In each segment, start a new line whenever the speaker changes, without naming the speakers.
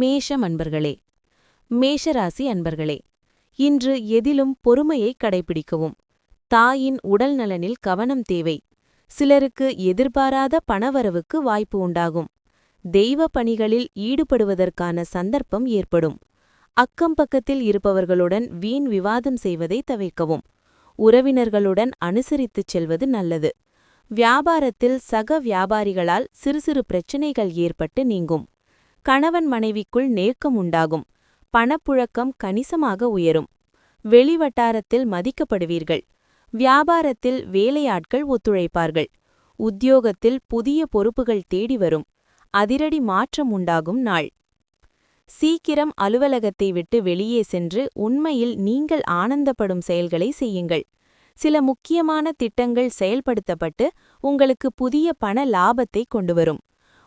மேஷம் அன்பர்களே மேஷராசி அன்பர்களே இன்று எதிலும் பொறுமையை கடைபிடிக்கவும். தாயின் உடல் நலனில் கவனம் தேவை. சிலருக்கு எதிர்பாராத பணவரவுக்கு வாய்ப்பு உண்டாகும். தெய்வ பணிகளில் ஈடுபடுவதற்கான சந்தர்ப்பம் ஏற்படும். அக்கம் பக்கத்தில் இருப்பவர்களுடன் வீண் விவாதம் செய்வதை தவிர்க்கவும். உறவினர்களுடன் அனுசரித்துச் செல்வது நல்லது. வியாபாரத்தில் சக வியாபாரிகளால் சிறு சிறு பிரச்சினைகள் ஏற்பட்டு நீங்கும். கணவன் மனைவிக்குள் நேக்கம் உண்டாகும். பணப்புழக்கம் கணிசமாக உயரும். வெளிவட்டாரத்தில் மதிக்கப்படுவீர்கள். வியாபாரத்தில் வேலையாட்கள் ஒத்துழைப்பார்கள். உத்தியோகத்தில் புதிய பொறுப்புகள் தேடி வரும். அதிரடி மாற்றம் உண்டாகும் நாள். சீக்கிரம் அலுவலகத்தை விட்டு வெளியே சென்று உண்மையில் நீங்கள் ஆனந்தப்படும் செயல்களை செய்யுங்கள். சில முக்கியமான திட்டங்கள் செயல்படுத்தப்பட்டு உங்களுக்கு புதிய பண லாபத்தை கொண்டுவரும்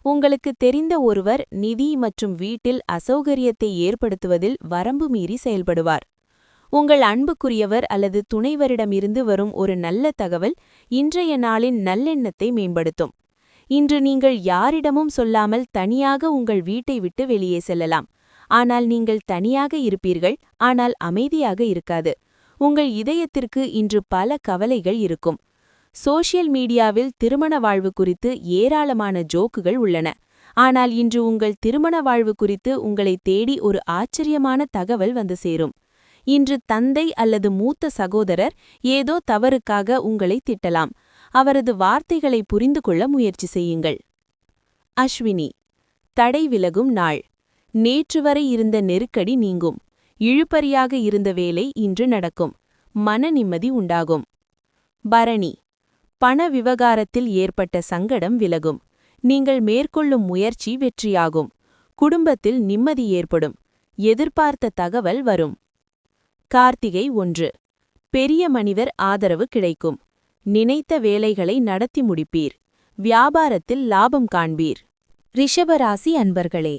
உங்களுக்கு தெரிந்த ஒருவர் நிதி மற்றும் வீட்டில் அசௌகரியத்தை ஏற்படுத்துவதில் வரம்பு மீறி செயல்படுவார். உங்கள் அன்புக்குரியவர் அல்லது துணைவரிடமிருந்து வரும் ஒரு நல்ல தகவல் இன்றைய நாளின் நல்லெண்ணத்தை மேம்படுத்தும். இன்று நீங்கள் யாரிடமும் சொல்லாமல் தனியாக உங்கள் வீட்டை விட்டு வெளியே செல்லலாம். ஆனால் நீங்கள் தனியாக இருப்பீர்கள் ஆனால் அமைதியாக இருக்காது. உங்கள் இதயத்திற்கு இன்று பல கவலைகள் இருக்கும். சோஷியல் மீடியாவில் திருமண வாழ்வு குறித்து ஏராளமான ஜோக்குகள் உள்ளன. ஆனால் இன்று உங்கள் திருமண வாழ்வு குறித்து உங்களை தேடி ஒரு ஆச்சரியமான தகவல் வந்து சேரும். இன்று தந்தை அல்லது மூத்த சகோதரர் ஏதோ தவறுக்காக உங்களை திட்டலாம். அவரது வார்த்தைகளை புரிந்து கொள்ள முயற்சி செய்யுங்கள். அஸ்வினி தடை விலகும் நாள். நேற்று வரை இருந்த நெருக்கடி நீங்கும். இழுபறியாக இருந்த வேலை இன்று நடக்கும். மன நிம்மதி உண்டாகும். பரணி பண விவகாரத்தில் ஏற்பட்ட சங்கடம் விலகும். நீங்கள் மேற்கொள்ளும் முயற்சி வெற்றியாகும். குடும்பத்தில் நிம்மதி ஏற்படும். எதிர்பார்த்த தகவல் வரும். கார்த்திகை ஒன்று. பெரிய மனிதர் ஆதரவு கிடைக்கும். நினைத்த வேலைகளை நடத்தி முடிப்பீர். வியாபாரத்தில் லாபம் காண்பீர். ரிஷபராசி அன்பர்களே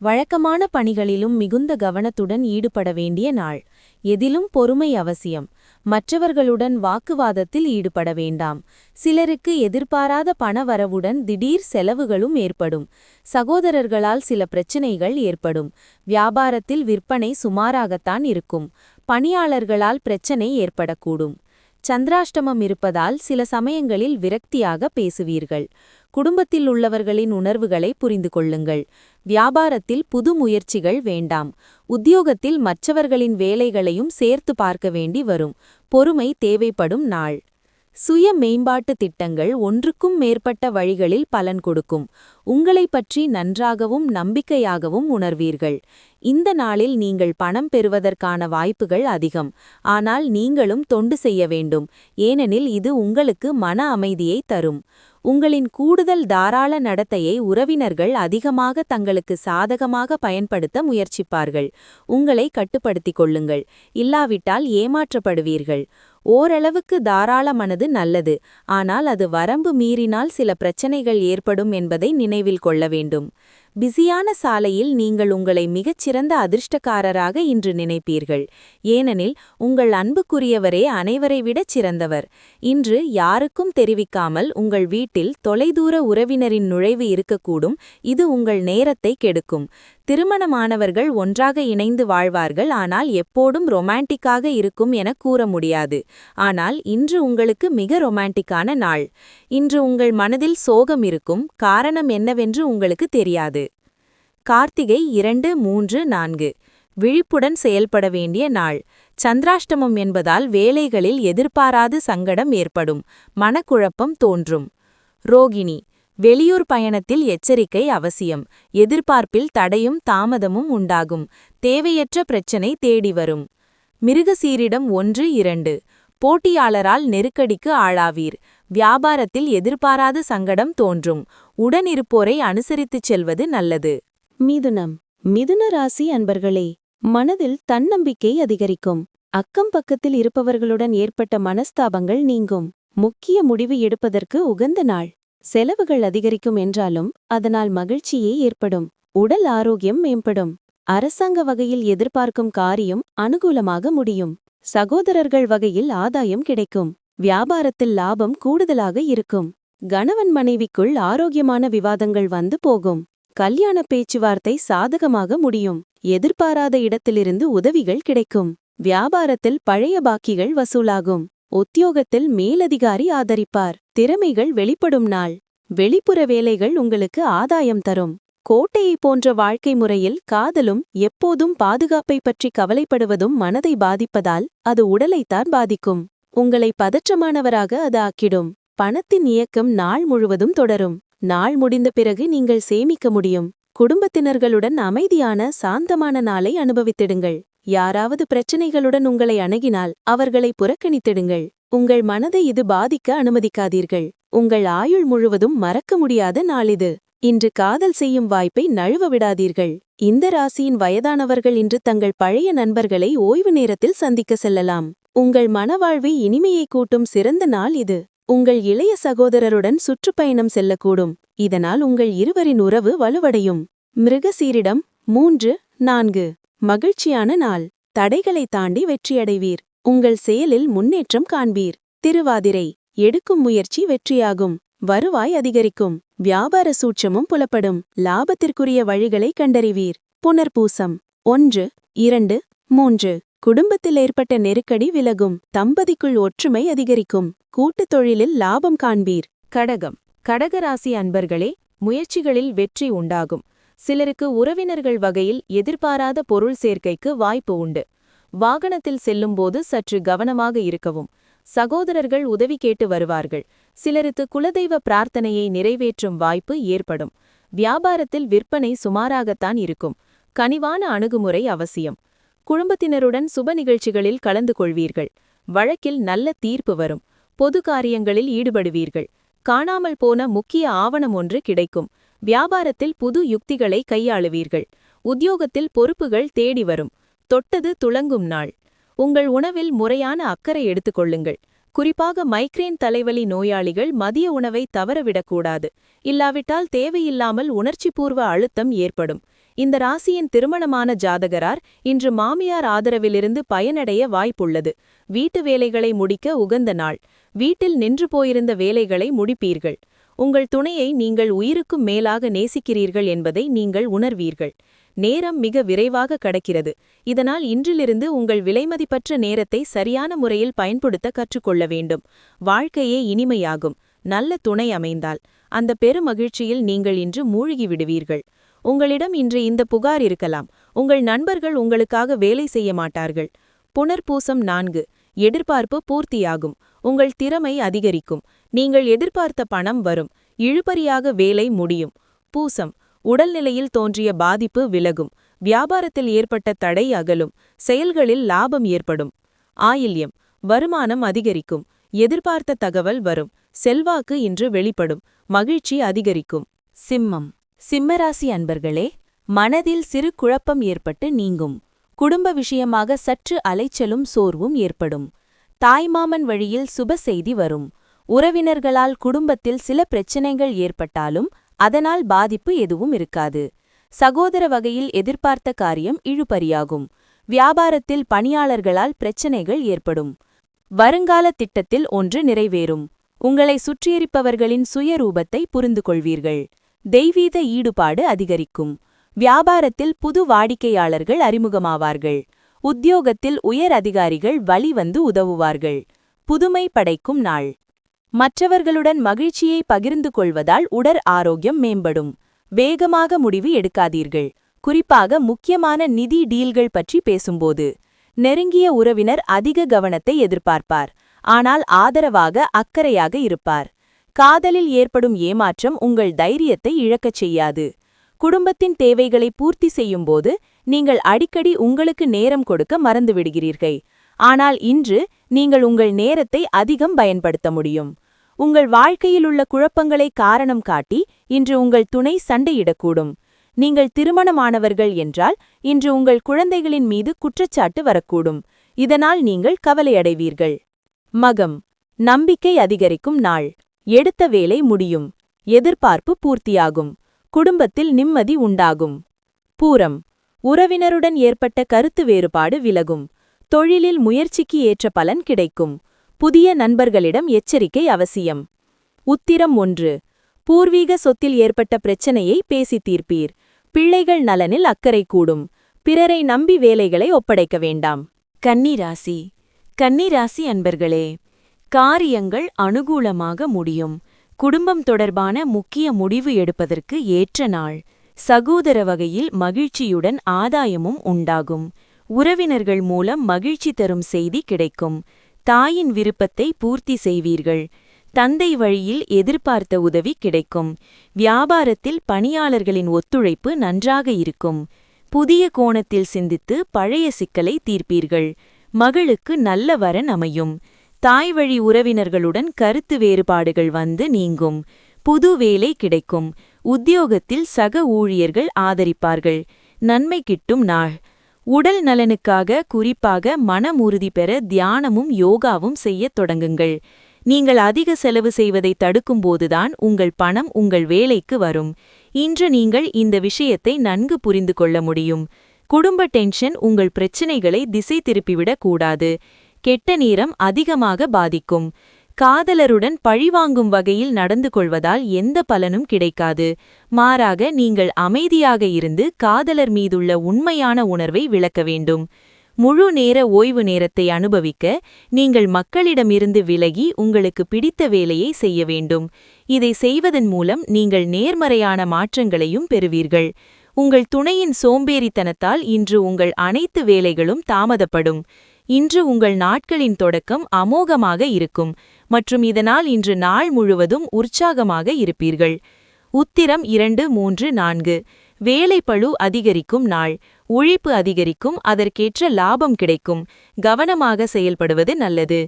வழக்கமான பணிகளிலும் மிகுந்த கவனத்துடன் ஈடுபட வேண்டிய நாள். எதிலும் பொறுமை அவசியம். மற்றவர்களுடன் வாக்குவாதத்தில் ஈடுபட வேண்டாம். சிலருக்கு எதிர்பாராத பணவரவுடன் திடீர் செலவுகளும் ஏற்படும். சகோதரர்களால் சில பிரச்சினைகள் ஏற்படும். வியாபாரத்தில் விற்பனை சுமாராகத்தான் இருக்கும். பணியாளர்களால் பிரச்சனை ஏற்படக்கூடும். சந்திராஷ்டமம் இருப்பதால் சில சமயங்களில் விரக்தியாக பேசுவீர்கள். குடும்பத்தில் உள்ளவர்களின் உணர்வுகளை புரிந்து கொள்ளுங்கள். வியாபாரத்தில் புது முயற்சிகள் வேண்டாம். உத்தியோகத்தில் மற்றவர்களின் வேலைகளையும் சேர்த்து பார்க்க வேண்டி வரும். பொறுமை தேவைப்படும் நாள். சுய மேம்பாட்டு திட்டங்கள் ஒன்றுக்கும் மேற்பட்ட வழிகளில் பலன் கொடுக்கும். உங்களை பற்றி நன்றாகவும் நம்பிக்கையாகவும் உணர்வீர்கள். இந்த நாளில் நீங்கள் பணம் பெறுவதற்கான வாய்ப்புகள் அதிகம். ஆனால் நீங்களும் தொண்டு செய்ய வேண்டும். ஏனெனில் இது உங்களுக்கு மன அமைதியை தரும். உங்களின் கூடுதல் தாராள நடத்தையை உறவினர்கள் அதிகமாக தங்களுக்கு சாதகமாக பயன்படுத்த முயற்சிப்பார்கள். உங்களை கட்டுப்படுத்திக் கொள்ளுங்கள். இல்லாவிட்டால் ஏமாற்றப்படுவீர்கள். ஓரளவுக்கு தாராளமானது நல்லது. ஆனால் அது வரம்பு மீறினால் சில பிரச்சனைகள் ஏற்படும் என்பதை நினைவில் கொள்ள வேண்டும். பிஸியான சாலையில் நீங்கள் உங்களை மிகச்சிறந்த அதிர்ஷ்டக்காரராக இன்று நினைப்பீர்கள். ஏனெனில் உங்கள் அன்புக்குரியவரே அனைவரை விடச் சிறந்தவர். இன்று யாருக்கும் தெரிவிக்காமல் உங்கள் வீட்டில் தொலைதூர உறவினரின் நுழைவு இருக்கக்கூடும். இது உங்கள் நேரத்தை கெடுக்கும். திருமணமானவர்கள் ஒன்றாக இணைந்து வாழ்வார்கள். ஆனால் எப்போதும் ரொமான்டிக்காக இருக்கும் என கூற முடியாது. ஆனால் இன்று உங்களுக்கு மிக ரொமான்டிக்கான நாள். இன்று உங்கள் மனதில் சோகம் இருக்கும். காரணம் என்னவென்று உங்களுக்கு தெரியாது. கார்த்திகை இரண்டு மூன்று நான்கு. விழிப்புடன் செயல்பட வேண்டிய நாள். சந்திராஷ்டமம் என்பதால் வேலைகளில் எதிர்பாராத சங்கடம் ஏற்படும். மனக்குழப்பம் தோன்றும். ரோகிணி வெளியூர் பயணத்தில் எச்சரிக்கை அவசியம். எதிர்பார்ப்பில் தடையும் தாமதமும் உண்டாகும். தேவையற்ற பிரச்சினை தேடி வரும். மிருகசீரிடம் ஒன்று இரண்டு. போட்டியாளரால் நெருக்கடிக்கு ஆளாவீர். வியாபாரத்தில் எதிர்பாராத சங்கடம் தோன்றும். உடனிருப்போரை அனுசரித்துச் செல்வது நல்லது. மிதுனம். மிதுன ராசி அன்பர்களே மனதில் தன்னம்பிக்கை அதிகரிக்கும். அக்கம் பக்கத்தில் இருப்பவர்களுடன் ஏற்பட்ட மனஸ்தாபங்கள் நீங்கும். முக்கிய முடிவு எடுப்பதற்கு உகந்த நாள். செலவுகள் அதிகரிக்கும் என்றாலும் அதனால் மகிழ்ச்சியே ஏற்படும். உடல் ஆரோக்கியம் மேம்படும். அரசாங்க வகையில் எதிர்பார்க்கும் காரியம் அனுகூலமாக முடியும். சகோதரர்கள் வகையில் ஆதாயம் கிடைக்கும். வியாபாரத்தில் லாபம் கூடுதலாக இருக்கும். கணவன் மனைவிக்குள் ஆரோக்கியமான விவாதங்கள் வந்து போகும். கல்யாண பேச்சுவார்த்தை சாதகமாக முடியும். எதிர்பாராத இடத்திலிருந்து உதவிகள் கிடைக்கும். வியாபாரத்தில் பழைய பாக்கிகள் வசூலாகும். உத்தியோகத்தில் மேலதிகாரி ஆதரிப்பார். திறமைகள் வெளிப்படும் நாள். வெளிப்புற வேலைகள் உங்களுக்கு ஆதாயம் தரும். கோட்டையை போன்ற வாழ்க்கை முறையில் காதலும் எப்போதும் பாதுகாப்பை பற்றி கவலைப்படுவதும் மனதை பாதிப்பதால் அது உடலைத்தான் பாதிக்கும். உங்களை பதற்றமானவராக அது ஆக்கிடும். பணத்தின் இயக்கம் நாள் முழுவதும் தொடரும். நாள் முடிந்த பிறகு நீங்கள் சேமிக்க முடியும். குடும்பத்தினர்களுடன் அமைதியான சாந்தமான நாளை அனுபவித்திடுங்கள். யாராவது பிரச்சனைகளுடன் உங்களை அணுகினால் அவர்களை புறக்கணித்திடுங்கள். உங்கள் மனதை இது பாதிக்க அனுமதிக்காதீர்கள். உங்கள் ஆயுள் முழுவதும் மறக்க முடியாத நாளிது இன்று காதல் செய்யும் வாய்ப்பை நழுவ விடாதீர்கள். இந்த ராசியின் வயதானவர்கள் இன்று தங்கள் பழைய நண்பர்களை ஓய்வு நேரத்தில் சந்திக்க செல்லலாம். உங்கள் மனவாழ்வை இனிமையை கூட்டும் சிறந்த நாள் இது. உங்கள் இளைய சகோதரருடன் சுற்றுப்பயணம் செல்லக்கூடும். இதனால் உங்கள் இருவரின் உறவு வலுவடையும். மிருகசீரிடம் மூன்று நான்கு. மகிழ்ச்சியான நாள். தடைகளை தாண்டி வெற்றியடைவீர். உங்கள் செயலில் முன்னேற்றம் காண்பீர். திருவாதிரை எடுக்கும் முயற்சி வெற்றியாகும். வருவாய் அதிகரிக்கும். வியாபார சூட்சமும் புலப்படும். லாபத்திற்குரிய வழிகளை கண்டறிவீர். புனர்பூசம். ஒன்று இரண்டு மூன்று. குடும்பத்தில் ஏற்பட்ட நெருக்கடி விலகும். தம்பதிக்குள் ஒற்றுமை அதிகரிக்கும். கூட்டுத் தொழிலில் லாபம் காண்பீர். கடகம். கடகராசி அன்பர்களே முயற்சிகளில் வெற்றி உண்டாகும். சிலருக்கு உறவினர்கள் வகையில் எதிர்பாராத பொருள் சேர்க்கைக்கு வாய்ப்பு உண்டு. வாகனத்தில் செல்லும்போது சற்று கவனமாக இருக்கவும். சகோதரர்கள் உதவி கேட்டு வருவார்கள். சிலருக்கு குலதெய்வ பிரார்த்தனையை நிறைவேற்றும் வாய்ப்பு ஏற்படும். வியாபாரத்தில் விற்பனை சுமாராகத்தான் இருக்கும். கனிவான அணுகுமுறை அவசியம். குடும்பத்தினருடன் சுப நிகழ்ச்சிகளில் கலந்து கொள்வீர்கள். வழக்கில் நல்ல தீர்ப்பு வரும். பொது காரியங்களில் ஈடுபடுவீர்கள். காணாமல் போன முக்கிய ஆவணம் ஒன்று கிடைக்கும். வியாபாரத்தில் புது யுக்திகளை கையாளுவீர்கள். உத்தியோகத்தில் பொறுப்புகள் தேடி வரும். தொட்டது துளங்கும் நாள். உங்கள் உணவில் முறையான அக்கறை எடுத்துக்கொள்ளுங்கள். குறிப்பாக மைக்ரேன் தலைவலி நோயாளிகள் மதிய உணவை தவறவிடக்கூடாது. இல்லாவிட்டால் தேவையில்லாமல் உணர்ச்சிபூர்வ அழுத்தம் ஏற்படும். இந்த ராசியின் திருமணமான ஜாதகரார் இன்று மாமியார் ஆதரவிலிருந்து பயனடைய வாய்ப்புள்ளது. வீட்டு வேலைகளை முடிக்க உகந்த நாள். வீட்டில் நின்று போயிருந்த வேலைகளை முடிப்பீர்கள். உங்கள் துணையை நீங்கள் உயிருக்கும் மேலாக நேசிக்கிறீர்கள் என்பதை நீங்கள் உணர்வீர்கள். நேரம் மிக விரைவாக கடக்கிறது. இதனால் இன்றிலிருந்து உங்கள் விலைமதிப்பற்ற நேரத்தை சரியான முறையில் பயன்படுத்த கற்றுக்கொள்ள வேண்டும். வாழ்க்கையே இனிமையாகும். நல்ல துணை அமைந்தால். அந்த பெருமகிழ்ச்சியில் நீங்கள் இன்று மூழ்கி விடுவீர்கள் உங்களிடம் இன்று இந்த புகார் இருக்கலாம். உங்கள் நண்பர்கள் உங்களுக்காக வேலை செய்ய மாட்டார்கள். புனர்பூசம் நான்கு. எதிர்பார்ப்பு பூர்த்தியாகும். உங்கள் திறமை அதிகரிக்கும். நீங்கள் எதிர்பார்த்த பணம் வரும். இழுபறியாக வேலை முடியும். பூசம். உடல்நிலையில் தோன்றிய பாதிப்பு விலகும். வியாபாரத்தில் ஏற்பட்ட தடை அகலும். செயல்களில் லாபம் ஏற்படும். ஆயில்யம். வருமானம் அதிகரிக்கும். எதிர்பார்த்த தகவல் வரும். செல்வாக்கு இன்று வெளிப்படும். மகிழ்ச்சி அதிகரிக்கும். சிம்மம். சிம்மராசி அன்பர்களே மனதில் சிறு குழப்பம் ஏற்பட்டு நீங்கும். குடும்ப விஷயமாக சற்று அலைச்சலும் சோர்வும் ஏற்படும். தாய்மாமன் வழியில் சுப செய்தி வரும். உறவினர்களால் குடும்பத்தில் சில பிரச்சினைகள் ஏற்பட்டாலும் அதனால் பாதிப்பு எதுவும் இருக்காது. சகோதர வகையில் எதிர்பார்த்த காரியம் இழுபறியாகும். வியாபாரத்தில் பணியாளர்களால் பிரச்சினைகள் ஏற்படும். வருங்கால திட்டத்தில் ஒன்று நிறைவேறும். உங்களை சுற்றியிருப்பவர்களின் சுயரூபத்தை புரிந்து கொள்வீர்கள் தெய்வீத ஈடுபாடு அதிகரிக்கும். வியாபாரத்தில் புது வாடிக்கையாளர்கள் அறிமுகமாவார்கள். உத்தியோகத்தில் உயர் அதிகாரிகள் வழிவந்து உதவுவார்கள். புதுமை படைக்கும் நாள். மற்றவர்களுடன் மகிழ்ச்சியை பகிர்ந்து கொள்வதால் உடற் ஆரோக்கியம் மேம்படும். வேகமாக முடிவு எடுக்காதீர்கள். குறிப்பாக முக்கியமான நிதி டீல்கள் பற்றி பேசும்போது. நெருங்கிய உறவினர் அதிக கவனத்தை எதிர்பார்ப்பார். ஆனால் ஆதரவாக அக்கறையாக இருப்பார். காதலில் ஏற்படும் ஏமாற்றம் உங்கள் தைரியத்தை இழக்கச் செய்யாது. குடும்பத்தின் தேவைகளை பூர்த்தி செய்யும்போது நீங்கள் அடிக்கடி உங்களுக்கு நேரம் கொடுக்க மறந்துவிடுகிறீர்கள். ஆனால் இன்று நீங்கள் உங்கள் நேரத்தை அதிகம் பயன்படுத்த முடியும். உங்கள் வாழ்க்கையிலுள்ள குழப்பங்களை காரணம் காட்டி இன்று உங்கள் துணை சண்டையிடக்கூடும். நீங்கள் திருமணமானவர்கள் என்றால் இன்று உங்கள் குழந்தைகளின் மீது குற்றச்சாட்டு வரக்கூடும். இதனால் நீங்கள் கவலையடைவீர்கள். மகம். நம்பிக்கை அதிகரிக்கும் நாள். எடுத்த வேலை முடியும். எதிர்பார்ப்பு பூர்த்தியாகும். குடும்பத்தில் நிம்மதி உண்டாகும். பூரம். உறவினருடன் ஏற்பட்ட கருத்து வேறுபாடு விலகும். தொழிலில் முயற்சிக்கு ஏற்ற பலன் கிடைக்கும். புதிய நண்பர்களிடம் எச்சரிக்கை அவசியம். உத்திரம் ஒன்று.
பூர்வீக சொத்தில் ஏற்பட்ட பிரச்சனையை பேசி தீர்ப்பீர். பிள்ளைகள் நலனில் அக்கறை கூடும். பிறரை நம்பி வேலைகளை ஒப்படைக்க வேண்டாம்.
கன்னிராசி. கன்னிராசி அன்பர்களே காரியங்கள் அனுகூலமாக முடியும். குடும்பம் தொடர்பான முக்கிய முடிவு எடுப்பதற்கு ஏற்ற நாள். சகோதர வகையில் மகிழ்ச்சியுடன் ஆதாயமும் உண்டாகும். உறவினர்கள் மூலம் மகிழ்ச்சி தரும் செய்தி கிடைக்கும். தாயின் விருப்பத்தை பூர்த்தி செய்வீர்கள். தந்தை வழியில் எதிர்பார்த்த உதவி கிடைக்கும். வியாபாரத்தில் பணியாளர்களின் ஒத்துழைப்பு நன்றாக இருக்கும். புதிய கோணத்தில் சிந்தித்து பழைய சிக்கலை தீர்ப்பீர்கள். மகளுக்கு நல்ல வரன் அமையும். தாய் வழி உறவினர்களுடன் கருத்து வேறுபாடுகள் வந்து நீங்கும். புது வேலை கிடைக்கும். உத்தியோகத்தில் சக ஊழியர்கள் ஆதரிப்பார்கள். நன்மை கிட்டும் நாள். உடல் நலனுக்காக குறிப்பாக மனம் உறுதி பெற தியானமும் யோகாவும் செய்யத் தொடங்குங்கள். நீங்கள் அதிக செலவு செய்வதை தடுக்கும்போதுதான் உங்கள் பணம் உங்கள் வேலைக்கு வரும். இன்று நீங்கள் இந்த விஷயத்தை நன்கு புரிந்து கொள்ள முடியும். குடும்ப டென்ஷன் உங்கள் பிரச்சினைகளை திசை திருப்பிவிடக் கூடாது. கெட்ட நேரம் அதிகமாக பாதிக்கும். காதலருடன் பழிவாங்கும் வகையில் நடந்து கொள்வதால் எந்த பலனும் கிடைக்காது. மாறாக நீங்கள் அமைதியாக இருந்து காதலர் மீதுள்ள உண்மையான உணர்வை விளக்க வேண்டும். முழு நேர ஓய்வு நேரத்தை அனுபவிக்க நீங்கள் மக்களிடமிருந்து விலகி உங்களுக்கு பிடித்த வேலையை செய்ய வேண்டும். இதை செய்வதன் மூலம் நீங்கள் நேர்மறையான மாற்றங்களையும் பெறுவீர்கள். உங்கள் துணையின் சோம்பேறித்தனத்தால் இன்று உங்கள் அனைத்து வேலைகளும் தாமதப்படும். இன்று உங்கள் நாட்களின் தொடக்கம் அமோகமாக இருக்கும் மற்றும் இதனால் இன்று நாள் முழுவதும் உற்சாகமாக இருப்பீர்கள். உத்திரம் இரண்டு மூன்று நான்கு. வேலைப்பழு அதிகரிக்கும் நாள். உழைப்பு அதிகரிக்கும் அதற்கேற்ற லாபம் கிடைக்கும். கவனமாக செயல்படுவது நல்லது.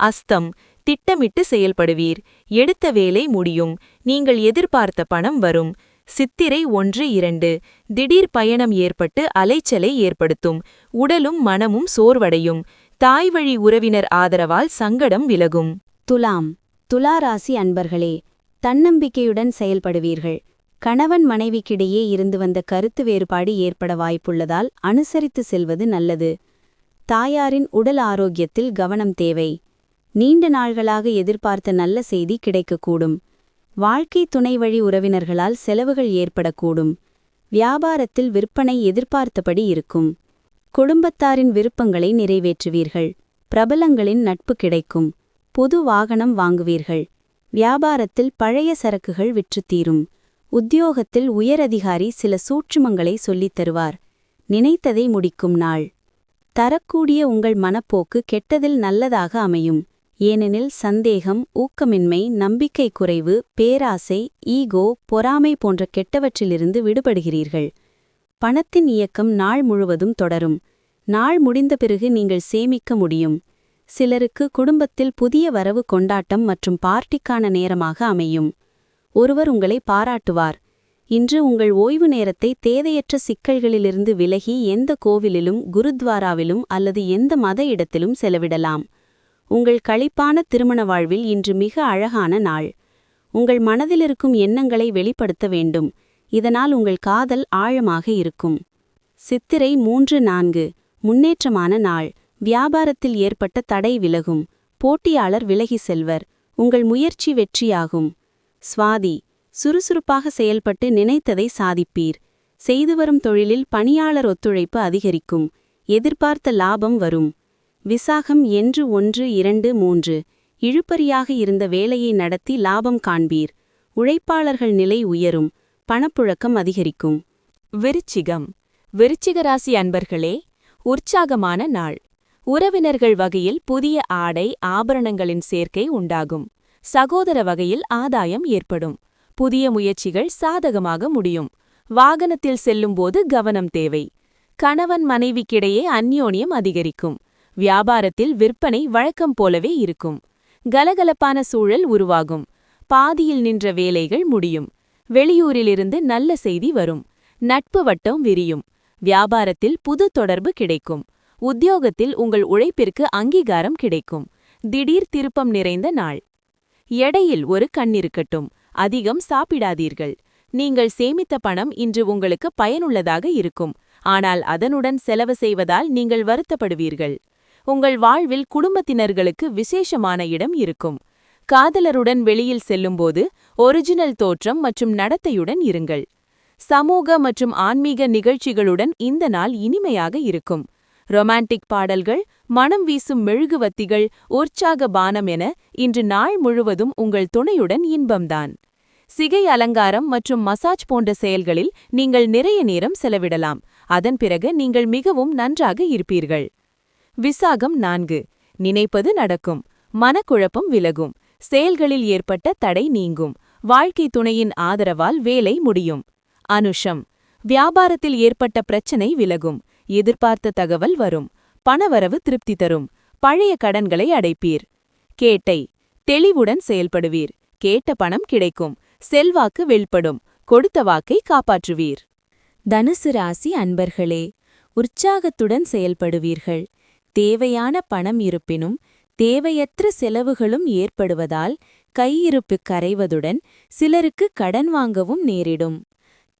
அஸ்தம். திட்டமிட்டு செயல்படுவீர். எடுத்த வேலை முடியும். நீங்கள் எதிர்பார்த்த பணம் வரும். சித்திரை ஒன்று இரண்டு. திடீர் பயணம் ஏற்பட்டு அலைச்சலை ஏற்படுத்தும். உடலும் மனமும் சோர்வடையும். தாய்வழி உறவினர் ஆதரவால் சங்கடம் விலகும்.
துலாம். துலாராசி அன்பர்களே தன்னம்பிக்கையுடன் செயல்படுவீர்கள். கணவன் மனைவிக்கிடையே இருந்து வந்த கருத்து வேறுபாடு ஏற்பட வாய்ப்புள்ளதால் அனுசரித்து செல்வது நல்லது. தாயாரின் உடல் ஆரோக்கியத்தில் கவனம் தேவை. நீண்ட நாள்களாக எதிர்பார்த்த நல்ல செய்தி கிடைக்கக்கூடும். வாழ்க்கை துணை வழி உறவினர்களால் செலவுகள் ஏற்படக்கூடும். வியாபாரத்தில் விற்பனை எதிர்பார்த்தபடி இருக்கும். குடும்பத்தாரின் விருப்பங்களை நிறைவேற்றுவீர்கள். பிரபலங்களின் நட்பு கிடைக்கும். புது வாகனம் வாங்குவீர்கள். வியாபாரத்தில் பழைய சரக்குகள் விற்றுத்தீரும். உத்தியோகத்தில் உயரதிகாரி சில சூட்சுமங்களை சொல்லித் தருவார். நினைத்ததை முடிக்கும் நாள். தரக்கூடிய உங்கள் மனப்போக்கு கெட்டதில் நல்லதாக அமையும். ஏனெனில் சந்தேகம் ஊக்கமின்மை நம்பிக்கை குறைவு பேராசை ஈகோ பொறாமை போன்ற கெட்டவற்றிலிருந்து விடுபடுகிறீர்கள். பணத்தின் இயக்கம் நாள் முழுவதும் தொடரும். நாள் முடிந்த பிறகு நீங்கள் சேமிக்க முடியும். சிலருக்கு குடும்பத்தில் புதிய வரவு கொண்டாட்டம் மற்றும் பார்ட்டிக்கான நேரமாக அமையும். ஒருவர் உங்களை பாராட்டுவார். இன்று உங்கள் ஓய்வு நேரத்தை தேவையற்ற சிக்கல்களிலிருந்து விலகி எந்த கோவிலிலும் குருத்வாராவிலும் அல்லது எந்த மத இடத்திலும் செலவிடலாம். உங்கள் களிப்பான திருமண வாழ்வில் இன்று மிக அழகான நாள். உங்கள் மனதிலிருக்கும் எண்ணங்களை வெளிப்படுத்த வேண்டும். இதனால் உங்கள் காதல் ஆழமாக இருக்கும். சித்திரை மூன்று நான்கு முன்னேற்றமான நாள். வியாபாரத்தில் ஏற்பட்ட தடை விலகும். போட்டியாளர் விலகி செல்வர். உங்கள் முயற்சி வெற்றியாகும். சுவாதி சுறுசுறுப்பாக செயல்பட்டு நினைத்ததை சாதிப்பீர். செய்து வரும் தொழிலில் பணியாளர் ஒத்துழைப்பு அதிகரிக்கும். எதிர்பார்த்த லாபம் வரும். விசாகம் என்று ஒன்று இரண்டு மூன்று. இழுப்பறியாக இருந்த வேலையை நடத்தி லாபம் காண்பீர். உழைப்பாளர்கள் நிலை உயரும். பணப்புழக்கம் அதிகரிக்கும்.
விருச்சிகம். விருச்சிக ராசி அன்பர்களே உற்சாகமான நாள். உறவினர்கள் வகையில் புதிய ஆடை ஆபரணங்களின் சேர்க்கை உண்டாகும். சகோதர வகையில் ஆதாயம் ஏற்படும். புதிய முயற்சிகள் சாதகமாக முடியும். வாகனத்தில் செல்லும்போது கவனம் தேவை. கணவன் மனைவிக்கிடையே அந்யோன்யம் அதிகரிக்கும். வியாபாரத்தில் விற்பனை வழக்கம் போலவே இருக்கும். கலகலப்பான சூழல் உருவாகும். பாதியில் நின்ற வேலைகள் முடியும். வெளியூரிலிருந்து நல்ல செய்தி வரும். நட்பு வட்டம் விரியும். வியாபாரத்தில் புது தொடர்பு கிடைக்கும். உத்தியோகத்தில் உங்கள் உழைப்பிற்கு அங்கீகாரம் கிடைக்கும். திடீர் திருப்பம் நிறைந்த நாள். எடையில் ஒரு கண்ணிருக்கட்டும் அதிகம் சாப்பிடாதீர்கள். நீங்கள் சேமித்த பணம் இன்று உங்களுக்கு பயனுள்ளதாக இருக்கும். ஆனால் அதனுடன் செலவு செய்வதால் நீங்கள் வருத்தப்படுவீர்கள். உங்கள் வாழ்வில் குடும்பத்தினர்களுக்கு விசேஷமான இடம் இருக்கும். காதலருடன் வெளியில் செல்லும்போது ஒரிஜினல் தோற்றம் மற்றும் நடத்தையுடன் இருங்கள். சமூக மற்றும் ஆன்மீக நிகழ்ச்சிகளுடன் இந்த நாள் இனிமையாக இருக்கும். ரொமான்டிக் பாடல்கள் மனம் வீசும் மெழுகுவத்திகள் உற்சாக பானம் என இன்று நாள் முழுவதும் உங்கள் துணையுடன் இன்பம்தான். சிகை அலங்காரம் மற்றும் மசாஜ் போன்ற செயல்களில் நீங்கள் நிறைய நேரம் செலவிடலாம். அதன் பிறகு நீங்கள் மிகவும் நன்றாக இருப்பீர்கள். விசாகம் நான்கு. நினைப்பது நடக்கும். மனக்குழப்பம் விலகும். செயல்களில் ஏற்பட்ட தடை நீங்கும். வாழ்க்கை துணையின் ஆதரவால் வேலை முடியும். அனுஷம். வியாபாரத்தில் ஏற்பட்ட பிரச்சனை விலகும். எதிர்பார்த்த தகவல் வரும். பணவரவு திருப்தி தரும். பழைய கடன்களை அடைப்பீர். கேட்டை. தெளிவுடன் செயல்படுவீர். கேட்ட பணம் கிடைக்கும். செல்வாக்கு வெளிப்படும். கொடுத்த வாக்கை காப்பாற்றுவீர்.
தனுசு ராசி அன்பர்களே உற்சாகத்துடன் செயல்படுவீர்கள். தேவையான பணம் இருப்பினும் தேவையற்ற செலவுகளும் ஏற்படுவதால் கையிருப்பு கரைவதுடன் சிலருக்கு கடன் வாங்கவும் நேரிடும்.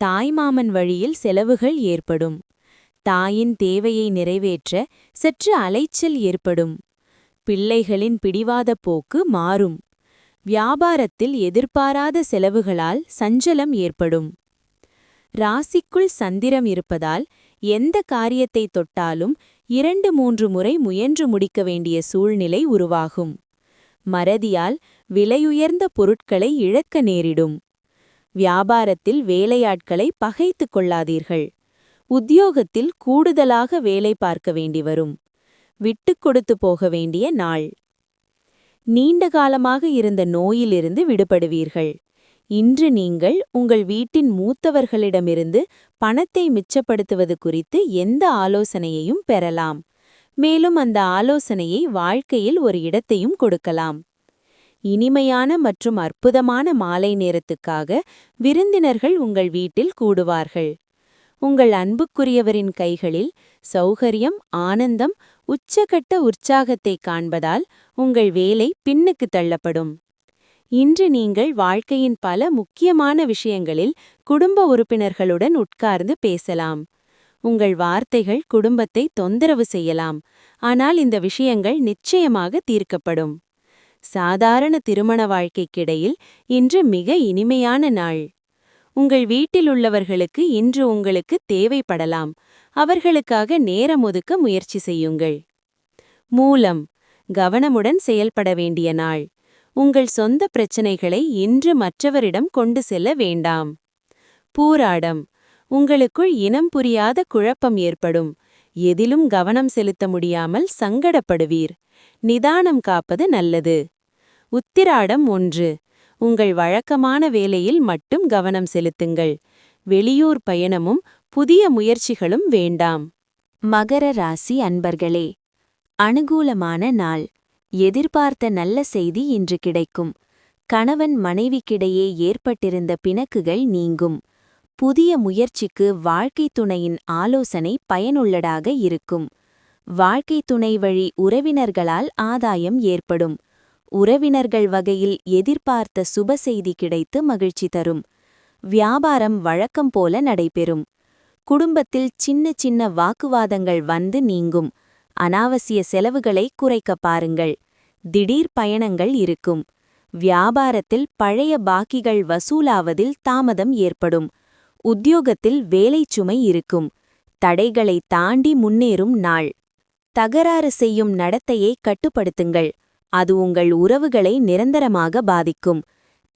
தாய்மாமன் வழியில் செலவுகள் ஏற்படும். தாயின் தேவையை நிறைவேற்ற சற்று அலைச்சல் ஏற்படும். பிள்ளைகளின் பிடிவாத போக்கு மாறும். வியாபாரத்தில் எதிர்பாராத செலவுகளால் சஞ்சலம் ஏற்படும். ராசிக்குள் சந்திரம் இருப்பதால் எந்த காரியத்தை தொட்டாலும் இரண்டு மூன்று முறை முயன்று முடிக்க வேண்டிய சூழ்நிலை உருவாகும். மறதியால் விலையுயர்ந்த பொருட்களை இழக்க நேரிடும். வியாபாரத்தில் வேலையாட்களை பகைத்து கொள்ளாதீர்கள். உத்தியோகத்தில் கூடுதலாக வேலை பார்க்க வேண்டி வரும். விட்டுக் கொடுத்து போக வேண்டிய நாள். நீண்ட காலமாக இருந்த நோயிலிருந்து விடுபடுவீர்கள். இன்று நீங்கள் உங்கள் வீட்டின் மூத்தவர்களிடமிருந்து பணத்தை மிச்சப்படுத்துவது குறித்து எந்த ஆலோசனையையும் பெறலாம். மேலும் அந்த ஆலோசனையை வாழ்க்கையில் ஒரு இடத்தையும் கொடுக்கலாம். இனிமையான மற்றும் அற்புதமான மாலை நேரத்துக்காக விருந்தினர்கள் உங்கள் வீட்டில் கூடுவார்கள். உங்கள் அன்புக்குரியவரின் கைகளில் சௌகரியம் ஆனந்தம் உச்சகட்ட உற்சாகத்தை காண்பதால் உங்கள் வேலை பின்னுக்கு தள்ளப்படும். இன்று நீங்கள் வாழ்க்கையின் பல முக்கியமான விஷயங்களில் குடும்ப உறுப்பினர்களுடன் உட்கார்ந்து பேசலாம். உங்கள் வார்த்தைகள் குடும்பத்தை தொந்தரவு செய்யலாம். ஆனால் இந்த விஷயங்கள் நிச்சயமாக தீர்க்கப்படும். சாதாரண திருமண வாழ்க்கைக்கிடையில் இன்று மிக இனிமையான நாள். உங்கள் வீட்டிலுள்ளவர்களுக்கு இன்று உங்களுக்கு தேவைப்படலாம். அவர்களுக்காக நேரம் ஒதுக்க முயற்சி செய்யுங்கள். மூலம். கவனமுடன் செயல்பட வேண்டிய நாள். உங்கள் சொந்த பிரச்சனைகளை இன்று மற்றவரிடம் கொண்டு செல்ல வேண்டாம். பூராடம். உங்களுக்குள் இனம் புரியாத குழப்பம் ஏற்படும். எதிலும் கவனம் செலுத்த முடியாமல் சங்கடப்படுவீர். நிதானம் காப்பது நல்லது. உத்திராடம் ஒன்று. உங்கள் வழக்கமான வேலையில் மட்டும் கவனம் செலுத்துங்கள். வெளியூர் பயணமும் புதிய முயற்சிகளும் வேண்டாம்.
மகர ராசி அன்பர்களே அனுகூலமான நாள். எதிர்பார்த்த நல்ல செய்தி இன்று கிடைக்கும். கணவன் மனைவிக்கிடையே ஏற்பட்டிருந்த பிணக்குகள் நீங்கும். புதிய முயற்சிக்கு வாழ்க்கை துணையின் ஆலோசனை பயனுள்ளதாக இருக்கும். வாழ்க்கை துணை வழி உறவினர்களால் ஆதாயம் ஏற்படும். உறவினர்கள் வகையில் எதிர்பார்த்த சுப செய்தி கிடைத்து மகிழ்ச்சி தரும். வியாபாரம் வழக்கம் போல நடைபெறும். குடும்பத்தில் சின்ன சின்ன வாக்குவாதங்கள் வந்து நீங்கும். அனாவசிய செலவுகளை குறைக்க பாருங்கள். திடீர் பயணங்கள் இருக்கும். வியாபாரத்தில் பழைய பாக்கிகள் வசூலாவதில் தாமதம் ஏற்படும். உத்தியோகத்தில் வேலைச்சுமை இருக்கும். தடைகளை தாண்டி முன்னேறும் நாள். தகராறு செய்யும் நடத்தையை கட்டுப்படுத்துங்கள். அது உங்கள் உறவுகளை நிரந்தரமாக பாதிக்கும்.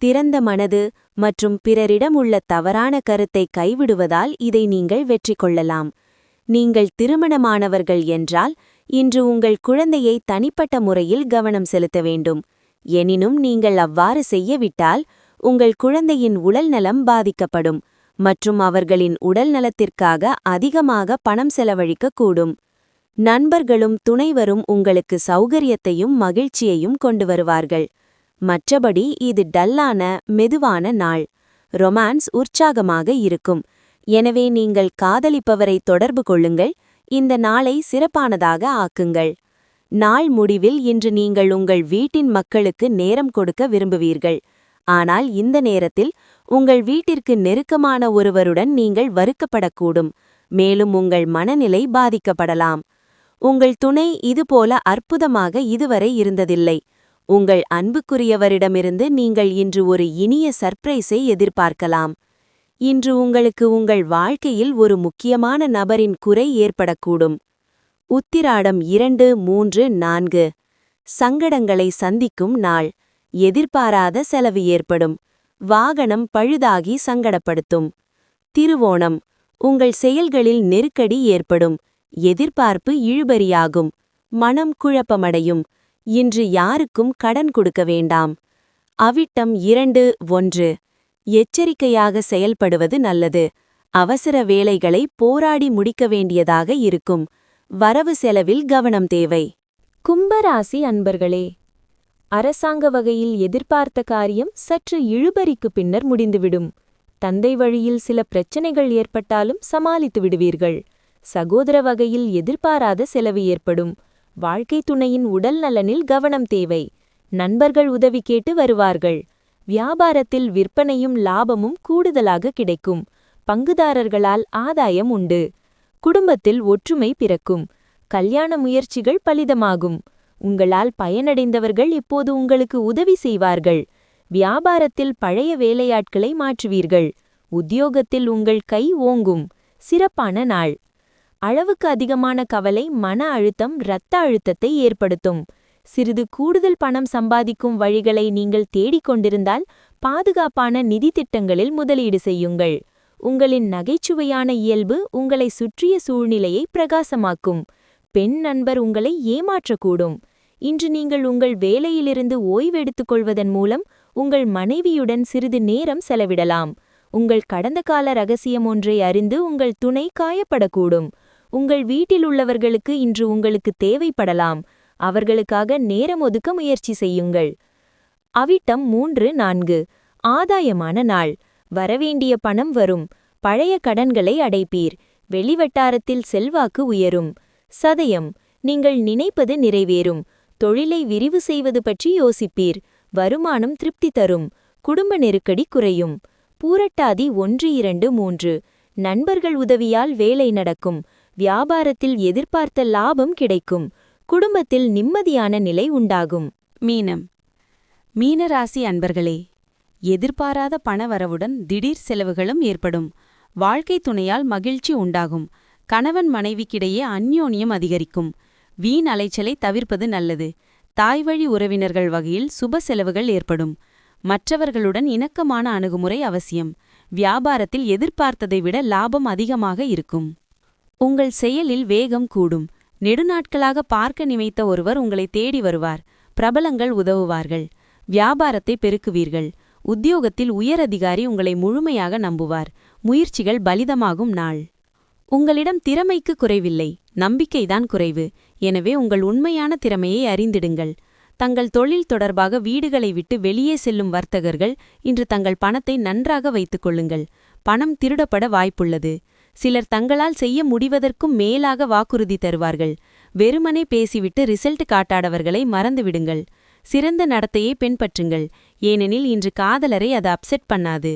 திறந்த மனது மற்றும் பிறரிடம் உள்ள தவறான கருத்தை கைவிடுவதால் இதை நீங்கள் வெற்றி கொள்ளலாம் நீங்கள் திருமணமானவர்கள் என்றால் இன்று உங்கள் குழந்தையை தனிப்பட்ட முறையில் கவனம் செலுத்த வேண்டும். எனினும் நீங்கள் அவ்வாறு செய்யவிட்டால் உங்கள் குழந்தையின் உடல்நலம் பாதிக்கப்படும் மற்றும் அவர்களின் உடல் நலத்திற்காக அதிகமாக பணம் செலவழிக்கக்கூடும். நண்பர்களும் துணைவரும் உங்களுக்கு சௌகரியத்தையும் மகிழ்ச்சியையும் கொண்டு வருவார்கள். மற்றபடி இது டல்லான மெதுவான நாள். ரொமான்ஸ் உற்சாகமாக இருக்கும். எனவே நீங்கள் காதலிப்பவரை தொடர்பு கொள்ளுங்கள். இந்த நாளை சிறப்பானதாக ஆக்குங்கள். நாள் முடிவில் இன்று நீங்கள் உங்கள் வீட்டின் மக்களுக்கு நேரம் கொடுக்க விரும்புவீர்கள். ஆனால் இந்த நேரத்தில் உங்கள் வீட்டிற்கு நெருக்கமான ஒருவருடன் நீங்கள் வறுக்கப்படக்கூடும் மேலும் உங்கள் மனநிலை பாதிக்கப்படலாம். உங்கள் துணை இதுபோல அற்புதமாக இதுவரை இருந்ததில்லை.
உங்கள் அன்புக்குரியவரிடமிருந்து நீங்கள் இன்று ஒரு இனிய சர்ப்ரைஸை எதிர்பார்க்கலாம். இன்று உங்களுக்கு உங்கள் வாழ்க்கையில் ஒரு முக்கியமான நபரின் குறை ஏற்படக்கூடும். உத்திராடம் இரண்டு மூன்று நான்கு. சங்கடங்களை சந்திக்கும் நாள். எதிர்பாராத செலவு ஏற்படும். வாகனம் பழுதாகி சங்கடப்படுத்தும். திருவோணம். உங்கள் செயல்களில் நெருக்கடி ஏற்படும். எதிர்பார்ப்பு இழுபறியாகும். மனம் குழப்பமடையும். இன்று யாருக்கும் கடன் கொடுக்க வேண்டாம். அவிட்டம் இரண்டு ஒன்று. எச்சரிக்கையாக செயல்படுவது நல்லது. அவசர வேலைகளை போராடி முடிக்க வேண்டியதாக இருக்கும். வரவு செலவில் கவனம் தேவை.
கும்பராசி அன்பர்களே அரசாங்க வகையில் எதிர்பார்த்த காரியம் சற்று இழுபறிக்கு பின்னர் முடிந்துவிடும். தந்தை வழியில் சில பிரச்சனைகள் ஏற்பட்டாலும் சமாளித்து விடுவீர்கள். சகோதர வகையில் எதிர்பாராத செலவு ஏற்படும். வாழ்க்கை துணையின் உடல் நலனில் கவனம் தேவை. நண்பர்கள் உதவி கேட்டு வருவார்கள். வியாபாரத்தில் விற்பனையும் லாபமும் கூடுதலாக கிடைக்கும். பங்குதாரர்களால் ஆதாயம் உண்டு. குடும்பத்தில் ஒற்றுமை பிறக்கும். கல்யாண முயற்சிகள் பலிதமாகும். உங்களால் பயனடைந்தவர்கள் இப்போது உங்களுக்கு உதவி செய்வார்கள். வியாபாரத்தில் பழைய வேலையாட்களை மாற்றுவீர்கள். உத்தியோகத்தில் உங்கள் கை ஓங்கும். சிறப்பான நாள். அளவுக்கு அதிகமான கவலை மன அழுத்தம் இரத்த அழுத்தத்தை ஏற்படுத்தும். சிறிது கூடுதல் பணம் சம்பாதிக்கும் வழிகளை நீங்கள் தேடிக் கொண்டிருந்தால் பாதுகாப்பான நிதி திட்டங்களில் முதலீடு செய்யுங்கள். உங்களின் நகைச்சுவையான இயல்பு உங்களை சுற்றிய சூழ்நிலையை பிரகாசமாக்கும். பெண் நண்பர் உங்களை ஏமாற்றக்கூடும். இன்று நீங்கள் உங்கள் வேலையிலிருந்து ஓய்வெடுத்துக் கொள்வதன் மூலம் உங்கள் மனைவியுடன் சிறிது நேரம் செலவிடலாம். உங்கள் கடந்த கால ரகசியம் ஒன்றை அறிந்து உங்கள் துணை காயப்படக்கூடும். உங்கள் வீட்டில் உள்ளவர்களுக்கு இன்று உங்களுக்கு தேவைப்படலாம். அவர்களுக்காக நேரம் ஒதுக்க முயற்சி செய்யுங்கள். அவிட்டம் மூன்று நான்கு. ஆதாயமான நாள். வரவேண்டிய பணம் வரும். பழைய கடன்களை அடைப்பீர். வெளிவட்டாரத்தில் செல்வாக்கு உயரும். சதயம். நீங்கள் நினைப்பது நிறைவேறும். தொழிலை விரிவு செய்வது பற்றி யோசிப்பீர். வருமானம் திருப்தி தரும். குடும்ப நெருக்கடி குறையும். பூரட்டாதி ஒன்று இரண்டு மூன்று. நண்பர்கள் உதவியால் வேலை நடக்கும். வியாபாரத்தில் எதிர்பார்த்த லாபம் கிடைக்கும். குடும்பத்தில் நிம்மதியான நிலை உண்டாகும்.
மீனம். மீனராசி அன்பர்களே எதிர்பாராத பணவரவுடன் திடீர் செலவுகளும் ஏற்படும். வாழ்க்கை துணையால் மகிழ்ச்சி உண்டாகும். கணவன் மனைவிக்கிடையே அந்யோன்யம் அதிகரிக்கும். வீண் அலைச்சலை தவிர்ப்பது நல்லது. தாய்வழி உறவினர்கள் வகையில் சுப செலவுகள் ஏற்படும். மற்றவர்களுடன் இணக்கமான அணுகுமுறை அவசியம். வியாபாரத்தில் எதிர்பார்த்ததை விட லாபம் அதிகமாக இருக்கும். உங்கள் செயலில் வேகம் கூடும். நெடுநாட்களாக பார்க்க நினைத்த ஒருவர் உங்களை தேடி வருவார். பிரபலங்கள் உதவுவார்கள். வியாபாரத்தை பெருக்குவீர்கள். உத்தியோகத்தில் உயர் அதிகாரி உங்களை முழுமையாக நம்புவார். முயற்சிகள் பலிதமாகும் நாள். உங்களிடம் திறமைக்கு குறைவில்லை. நம்பிக்கைதான் குறைவு. எனவே உங்கள் உண்மையான திறமையை அறிந்திடுங்கள். தங்கள் தொழில் தொடர்பாக வீடுகளை விட்டு வெளியே செல்லும் வர்த்தகர்கள் இன்று தங்கள் பணத்தை நன்றாக வைத்துக் கொள்ளுங்கள். பணம் திருடப்பட வாய்ப்புள்ளது. சிலர் தங்களால் செய்ய முடிவதற்கும் மேலாக வாக்குறுதி தருவார்கள். வெறுமனே பேசிவிட்டு ரிசல்ட் காட்டாடவர்களை மறந்துவிடுங்கள். சிறந்த நடத்தையை பின்பற்றுங்கள். ஏனெனில் இன்று காதலரை அது அப்செட் பண்ணாது.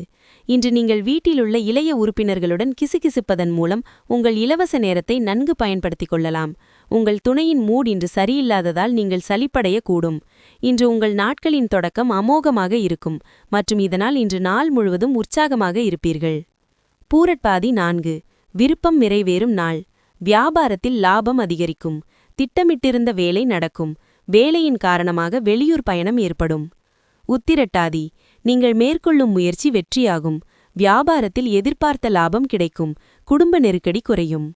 இன்று நீங்கள் வீட்டிலுள்ள இளைய உறுப்பினர்களுடன் கிசுகிசுப்பதன் மூலம் உங்கள் இலவச நேரத்தை நன்கு பயன்படுத்திக் கொள்ளலாம். உங்கள் துணையின் மூட் இன்று சரியில்லாததால் நீங்கள் சலிப்படையக்கூடும். இன்று உங்கள் நாட்களின் தொடக்கம் அமோகமாக இருக்கும். மற்றும் இதனால் இன்று நாள் முழுவதும் உற்சாகமாக இருப்பீர்கள். பூரட்பாதி நான்கு. விருப்பம் நிறைவேறும் நாள். வியாபாரத்தில் லாபம் அதிகரிக்கும். திட்டமிட்டிருந்த வேலை நடக்கும். வேலையின் காரணமாக வெளியூர் பயணம் ஏற்படும். உத்திரட்டாதி நீங்கள் மேற்கொள்ளும் முயற்சி வெற்றியாகும். வியாபாரத்தில் எதிர்பார்த்த லாபம் கிடைக்கும். குடும்ப நெருக்கடி குறையும்.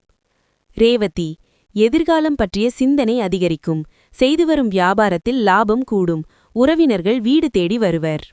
ரேவதி எதிர்காலம் பற்றிய சிந்தனை அதிகரிக்கும். செய்து வரும் வியாபாரத்தில் லாபம் கூடும். உறவினர்கள் வீடு தேடி வருவர்.